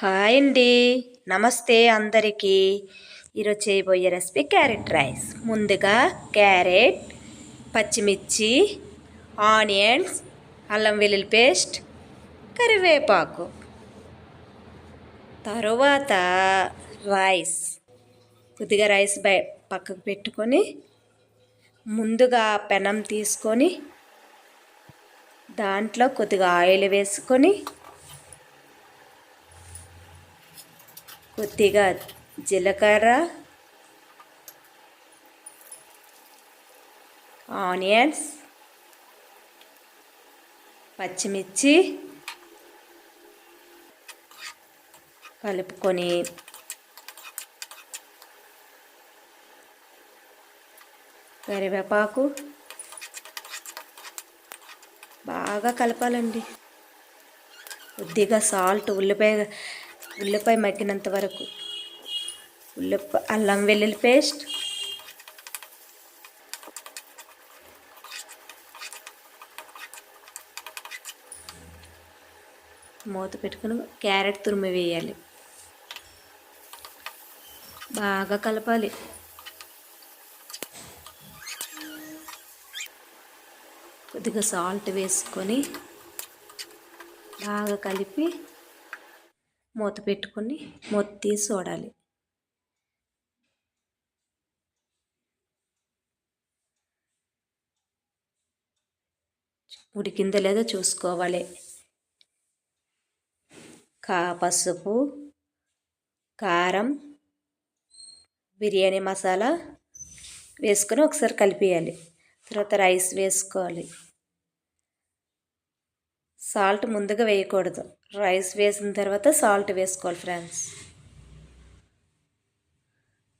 Hi అండి. నమస్తే అందరికీ. ఈరోజు చేయబోయే రెసిపీ క్యారెట్ రైస్. ముందుగా క్యారెట్ పచ్చిమిర్చి ఆనియన్స్ అల్లం వెల్లుల్లి పేస్ట్ కరివేపాకు. తరువాత రైస్. కొద్దిగా రైస్ బయ పక్కకు పెట్టుకొని ముందుగా పెనం తీసుకొని దాంట్లో కొద్దిగా ఆయిల్ వేసుకొని కొద్దిగా జీలకర్ర ఆనియన్స్ పచ్చిమిర్చి కలుపుకొని కరివేపాకు బాగా కలపాలండి. కొద్దిగా సాల్ట్ ఉల్లిపాయ ఉల్లిపాయ మగ్గినంత వరకు. ఉల్లిపాయ అల్లం వెల్లుల్లి పేస్ట్. మూత పెట్టుకుని క్యారెట్ తురిమి వేయాలి. బాగా కలపాలి. కొద్దిగా సాల్ట్ వేసుకొని బాగా కలిపి మూత పెట్టుకొని మూత తీసి చూడాలి. ఉడికిందో లేదో చూసుకోవాలి. కా పసుపు కారం బిర్యానీ మసాలా వేసుకొని ఒకసారి కలిపేయాలి. తర్వాత రైస్ వేసుకోవాలి. సాల్ట్ ముందుగా వేయకూడదు. రైస్ వేసిన తర్వాత సాల్ట్ వేసుకోవాలి ఫ్రెండ్స్.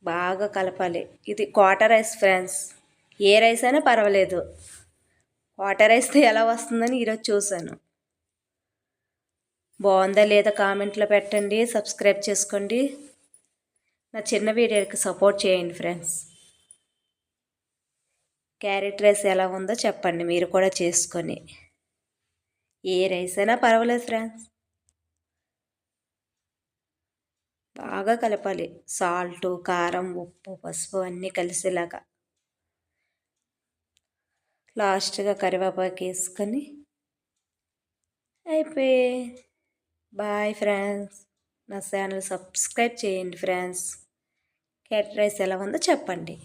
బాగా కలపాలి. ఇది క్వాటర్ రైస్ ఫ్రెండ్స్. ఏ రైస్ అయినా పర్వాలేదు. క్వాటర్ రైస్తో ఎలా వస్తుందని ఈరోజు చూశాను. బాగుందా లేదా కామెంట్లో పెట్టండి సబ్స్క్రైబ్ చేసుకోండి. నా చిన్న వీడియోకి సపోర్ట్ చేయండి ఫ్రెండ్స్. క్యారెట్ రైస్ ఎలా ఉందో చెప్పండి మీరు కూడా చేసుకొని. ఏ రైస్ అయినా పర్వాలేదు ఫ్రెండ్స్. బాగా కలపాలి. సాల్ట్ కారం ఉప్పు పసుపు అన్నీ కలిసేలాగా. లాస్ట్గా కరివేపాకు వేసుకొని అయిపోయి. Bye friends. నా ఛానల్ సబ్స్క్రైబ్ చేయండి ఫ్రెండ్స్. క్యారెట్ రైస్ ఎలా ఉందో చెప్పండి.